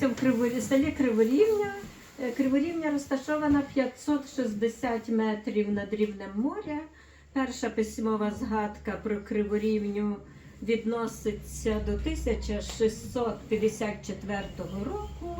в Криворі- селі Криворівня. Е, Криворівня розташована 560 метрів над рівнем моря. Перша письмова згадка про Криворівню відноситься до 1654 року.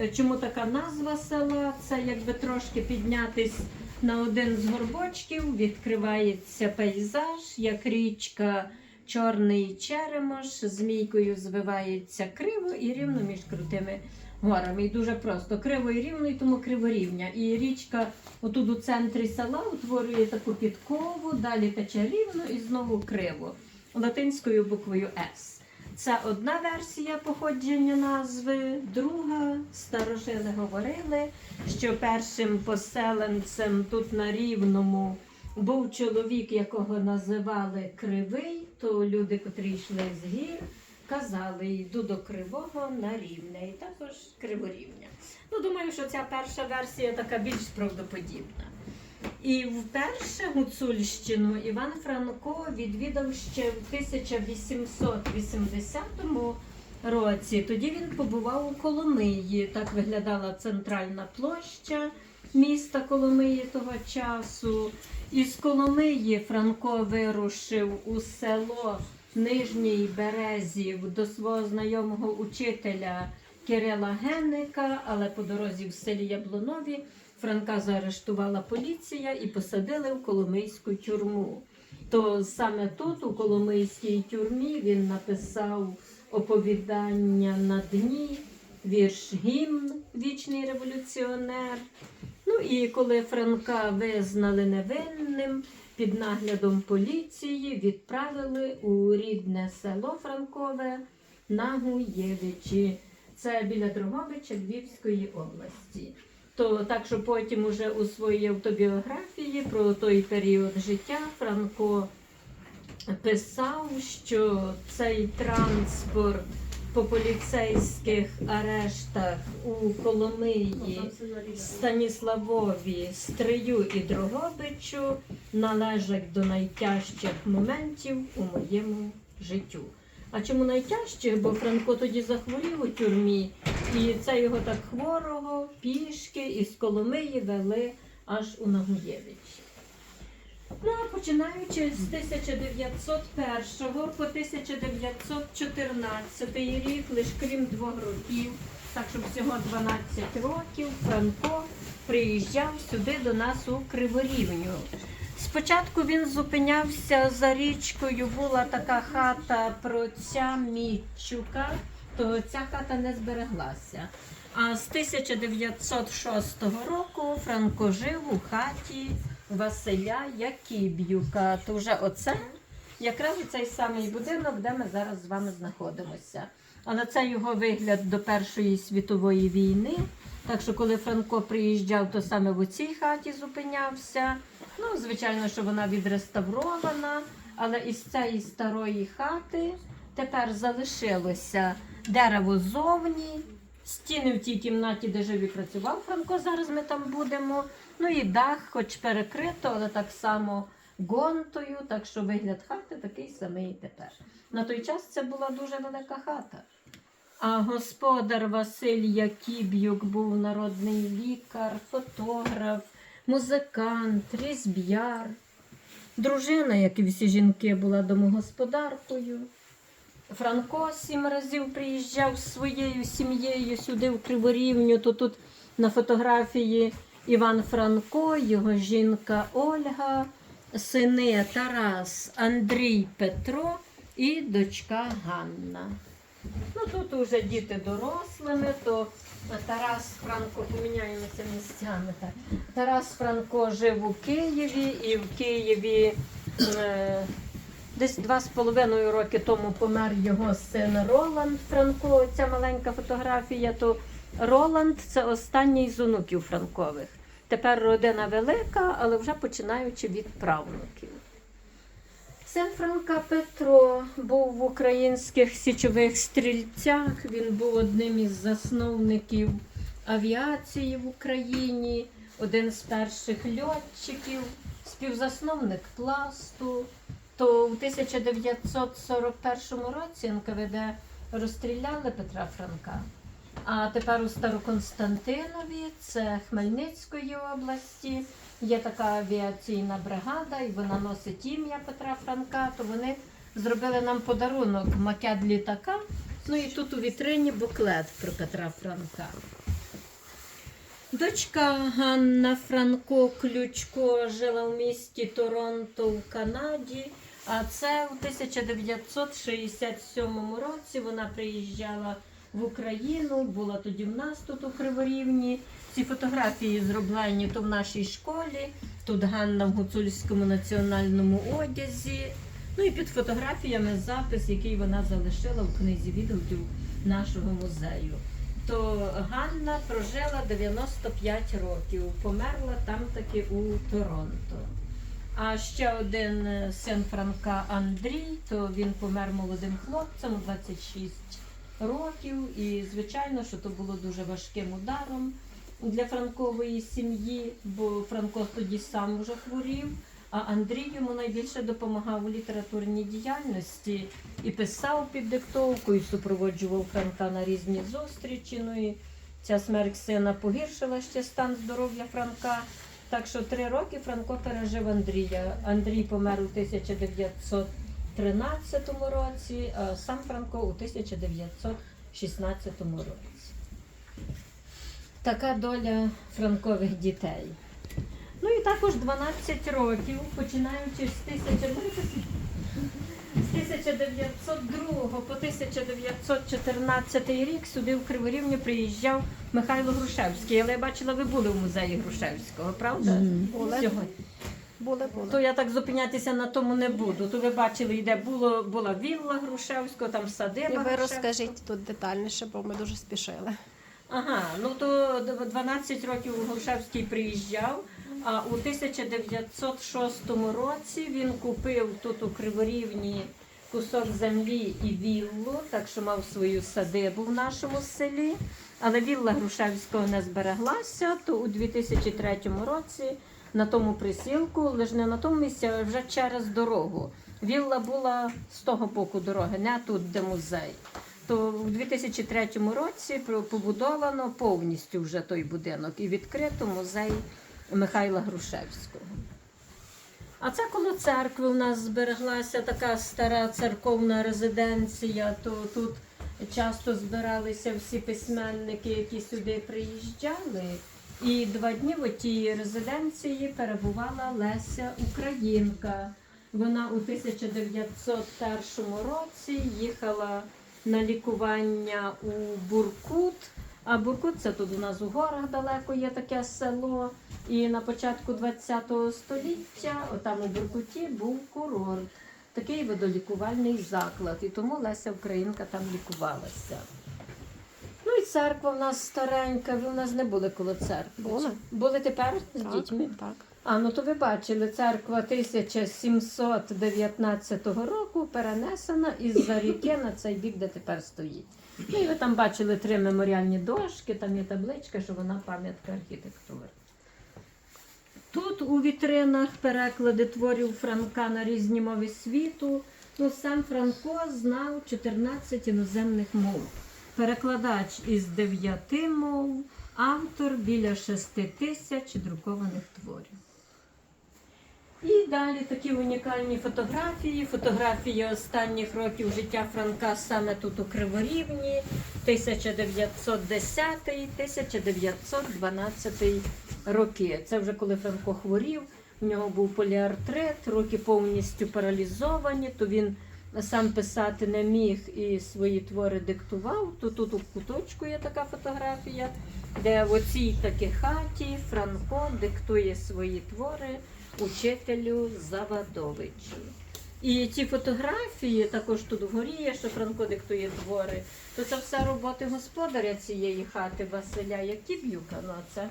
Е, Чому така назва села? Це якби трошки піднятись на один з горбочків, відкривається пейзаж, як річка Чорний Черемош, змійкою звивається криво і рівно між крутими горами. І дуже просто криво і рівно, і тому криворівня. І річка отут у центрі села утворює таку підкову, далі тече рівно і знову криво латинською буквою С. Це одна версія походження назви. Друга старожили говорили, що першим поселенцем тут на рівному був чоловік, якого називали Кривий, то люди, котрі йшли з гір, казали, йду до кривого на рівне, і також криворівня. Ну, думаю, що ця перша версія така більш правдоподібна. І вперше Гуцульщину Іван Франко відвідав ще в 1880 році. Тоді він побував у Коломиї. Так виглядала центральна площа міста Коломиї того часу. Із Коломиї Франко вирушив у село Нижній Березів до свого знайомого учителя Кирила Генника, але по дорозі в селі Яблунові Франка заарештувала поліція і посадили в Коломийську тюрму. То саме тут, у Коломийській тюрмі, він написав оповідання на дні, вірш гімн Вічний революціонер. Ну і коли Франка визнали невинним, під наглядом поліції відправили у рідне село Франкове на Гуєвичі. Це біля Дрогобича Львівської області. То так, що потім уже у своїй автобіографії про той період життя Франко писав, що цей транспорт по поліцейських арештах у Коломиї, Станіславові, Стрию і Дрогобичу належать до найтяжчих моментів у моєму життю. А чому найтяжчих? Бо Франко тоді захворів у тюрмі, і це його так хворого пішки із Коломиї вели аж у Нагуєвичі. Ну, а починаючи з 1901 по 1914 рік, лише крім двох років, так що всього 12 років, Франко приїжджав сюди до нас у Криворівню. Спочатку він зупинявся за річкою, була така хата про ця Мітчука, то ця хата не збереглася. А з 1906 року Франко жив у хаті Василя Якіб'юка. То вже оце якраз цей самий будинок, де ми зараз з вами знаходимося. Але це його вигляд до Першої світової війни. Так що, коли Франко приїжджав, то саме в цій хаті зупинявся. Ну, звичайно, що вона відреставрована, але із цієї старої хати тепер залишилося дерево ззовні, стіни в тій кімнаті, де жив і працював Франко. Зараз ми там будемо. Ну і дах, хоч перекрито, але так само гонтою, так що вигляд хати такий самий тепер. На той час це була дуже велика хата. А господар Василь Якіб'юк був народний лікар, фотограф, музикант, різб'яр. Дружина, як і всі жінки, була домогосподаркою. Франко сім разів приїжджав зі своєю сім'єю сюди, в Криворівню, то тут на фотографії Іван Франко, його жінка Ольга, сини Тарас, Андрій Петро і дочка Ганна. Ну тут вже діти дорослими, то Тарас Франко поміняємося місцями. Так. Тарас Франко жив у Києві і в Києві е, десь два з половиною роки тому помер його син Роланд Франко. Ця маленька фотографія, то Роланд це останній з онуків Франкових. Тепер родина велика, але вже починаючи від правнуків. Син Франка Петро був в українських січових стрільцях. Він був одним із засновників авіації в Україні, один з перших льотчиків, співзасновник пласту. То в 1941 році НКВД розстріляли Петра Франка. А тепер у Староконстантинові, це Хмельницької області, є така авіаційна бригада, і вона носить ім'я Петра Франка, то вони зробили нам подарунок макет літака. Ну і тут у вітрині буклет про Петра Франка. Дочка Ганна Франко Ключко жила в місті Торонто в Канаді. А це у 1967 році вона приїжджала в Україну, була тоді в нас тут у Криворівні. Ці фотографії зроблені то в нашій школі, тут Ганна в гуцульському національному одязі. Ну і під фотографіями запис, який вона залишила в книзі відгуків нашого музею. То Ганна прожила 95 років, померла там таки у Торонто. А ще один е, син Франка Андрій, то він помер молодим хлопцем у 26 років. І звичайно, що то було дуже важким ударом для Франкової сім'ї, бо Франко тоді сам вже хворів. А Андрій йому найбільше допомагав у літературній діяльності і писав під диктовку, і супроводжував Франка на різні зустрічі. Ну і ця смерть сина погіршила ще стан здоров'я Франка. Так що три роки Франко пережив Андрія. Андрій помер у 1913 році, а сам Франко у 1916 році. Така доля франкових дітей. Ну і також 12 років, починаючи з 1000 з 1902 по 1914 рік сюди в Криворівню приїжджав Михайло Грушевський. Але я бачила, ви були в музеї Грушевського, правда? Були. Сьогодні. Були, були. То я так зупинятися на тому не буду. То ви бачили, де було, була вілла Грушевського, там садиба. І ви Грушевського. розкажіть тут детальніше, бо ми дуже спішили. Ага, ну то 12 років Грушевський приїжджав, а у 1906 році він купив тут у Криворівні кусок землі і віллу, так що мав свою садибу в нашому селі. Але вілла Грушевського не збереглася, то у 2003 році на тому присілку, лише не на тому місці, а вже через дорогу. Вілла була з того боку дороги, не тут, де музей. То в 2003 році побудовано повністю вже той будинок і відкрито музей Михайла Грушевського. А це коло церкви у нас збереглася така стара церковна резиденція, то тут часто збиралися всі письменники, які сюди приїжджали. І два дні в тій резиденції перебувала Леся Українка. Вона у 1901 році їхала на лікування у Буркут. А Буркут це тут у нас у горах далеко є таке село. І на початку ХХ століття, отам у Буркуті, був курорт, такий водолікувальний заклад. І тому Леся Українка там лікувалася. Ну і церква в нас старенька, ви в нас не були коло церкви. Були. Були тепер з Так, дітьми? Так. А, ну то ви бачили, церква 1719 року перенесена із-за ріки на цей бік, де тепер стоїть. Ну і ви там бачили три меморіальні дошки, там є табличка, що вона пам'ятка архітектури. Тут у вітринах переклади творів Франка на різні мови світу. Ну, сам Франко знав 14 іноземних мов. Перекладач із 9 мов, автор біля 6 тисяч друкованих творів. І далі такі унікальні фотографії. Фотографії останніх років життя Франка саме тут у Криворівні, 1910-1912 роки. Це вже коли Франко хворів, в нього був поліартрит, руки повністю паралізовані, то він сам писати не міг і свої твори диктував. То тут у куточку є така фотографія, де в оцій такій хаті Франко диктує свої твори учителю Завадовичу. І ті фотографії також тут вгорі є, що Франко диктує твори. То це все роботи господаря цієї хати Василя Якіб'юка. Ну, це е,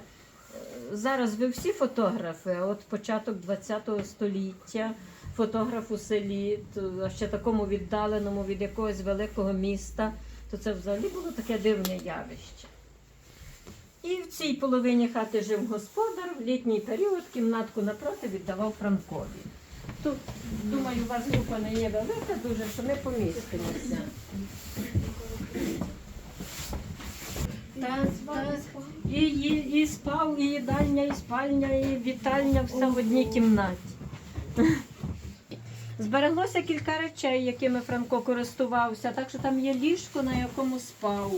зараз ви всі фотографи, от початок ХХ століття, фотограф у селі, то ще такому віддаленому від якогось великого міста, то це взагалі було таке дивне явище. І в цій половині хати жив господар, в літній період кімнатку напроти віддавав Франкові. Тут, думаю, у вас група не є велика, дуже що ми помістимося. Так, так. І, і, і спав, і їдальня, і спальня, і вітальня, все в одній кімнаті. Збереглося кілька речей, якими Франко користувався, так що там є ліжко, на якому спав.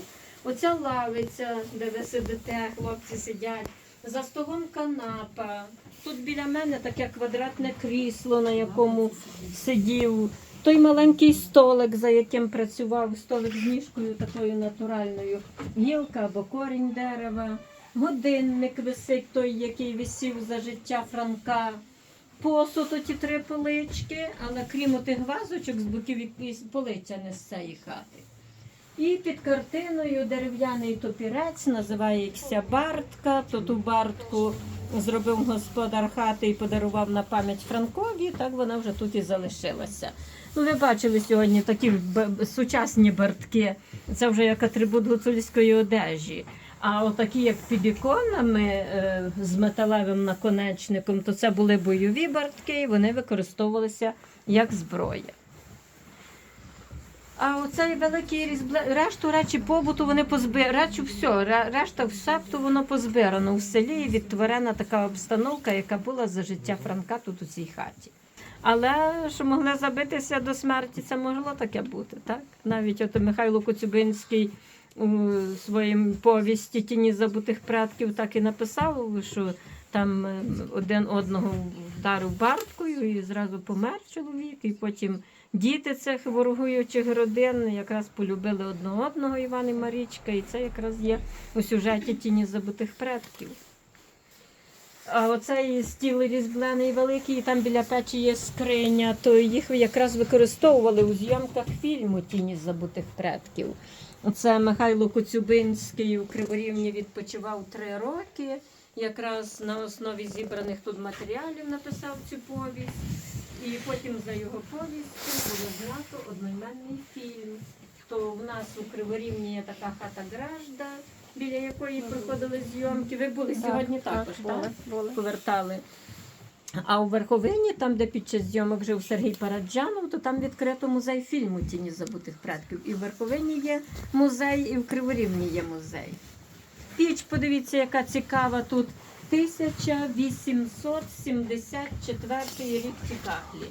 Оця лавиця, де ви сидите, хлопці сидять, за столом канапа. Тут біля мене таке квадратне крісло, на якому сидів. Той маленький столик, за яким працював, столик з ніжкою такою натуральною, гілка або корінь дерева, годинник висить той, який висів за життя Франка. Посуд оті три полички, але крім тих вазочок з боків якісь полиця не з цієї хати. І під картиною дерев'яний топірець називається Бартка. То ту бартку зробив господар хати і подарував на пам'ять Франкові, так вона вже тут і залишилася. Ну, ви бачили сьогодні такі сучасні бартки. Це вже як атрибут гуцульської одежі. А отакі, як під іконами е, з металевим наконечником, то це були бойові бартки, і вони використовувалися як зброя. А оцей великий різбле... решту речі побуту вони позбирали. Речі все, решта все, то воно позбирано в селі і відтворена така обстановка, яка була за життя Франка тут у цій хаті. Але що могли забитися до смерті, це могло таке бути, так? Навіть от Михайло Коцюбинський у своїм повісті Тіні забутих предків так і написав, що там е, один одного вдарив барткою і зразу помер чоловік, і потім діти цих ворогуючих родин якраз полюбили одне одного Іван і Марічка, і це якраз є у сюжеті Тіні забутих предків. А оцей стіл різьблений великий, і там біля печі є скриня, то їх якраз використовували у зйомках фільму Тіні забутих предків. Це Михайло Коцюбинський у Криворівні відпочивав три роки. Якраз на основі зібраних тут матеріалів написав цю повість. І потім за його повістю було знято одноіменний фільм. То в нас у Криворівні є така хата Гражда, біля якої проходили зйомки. Ви були сьогодні також, так? були, були. повертали. А у Верховині, там, де під час зйомок жив Сергій Параджанов, то там відкрито музей фільму Тіні забутих предків. І в Верховині є музей, і в Криворівні є музей. Піч, подивіться, яка цікава тут. 1874 рік ці кахлі.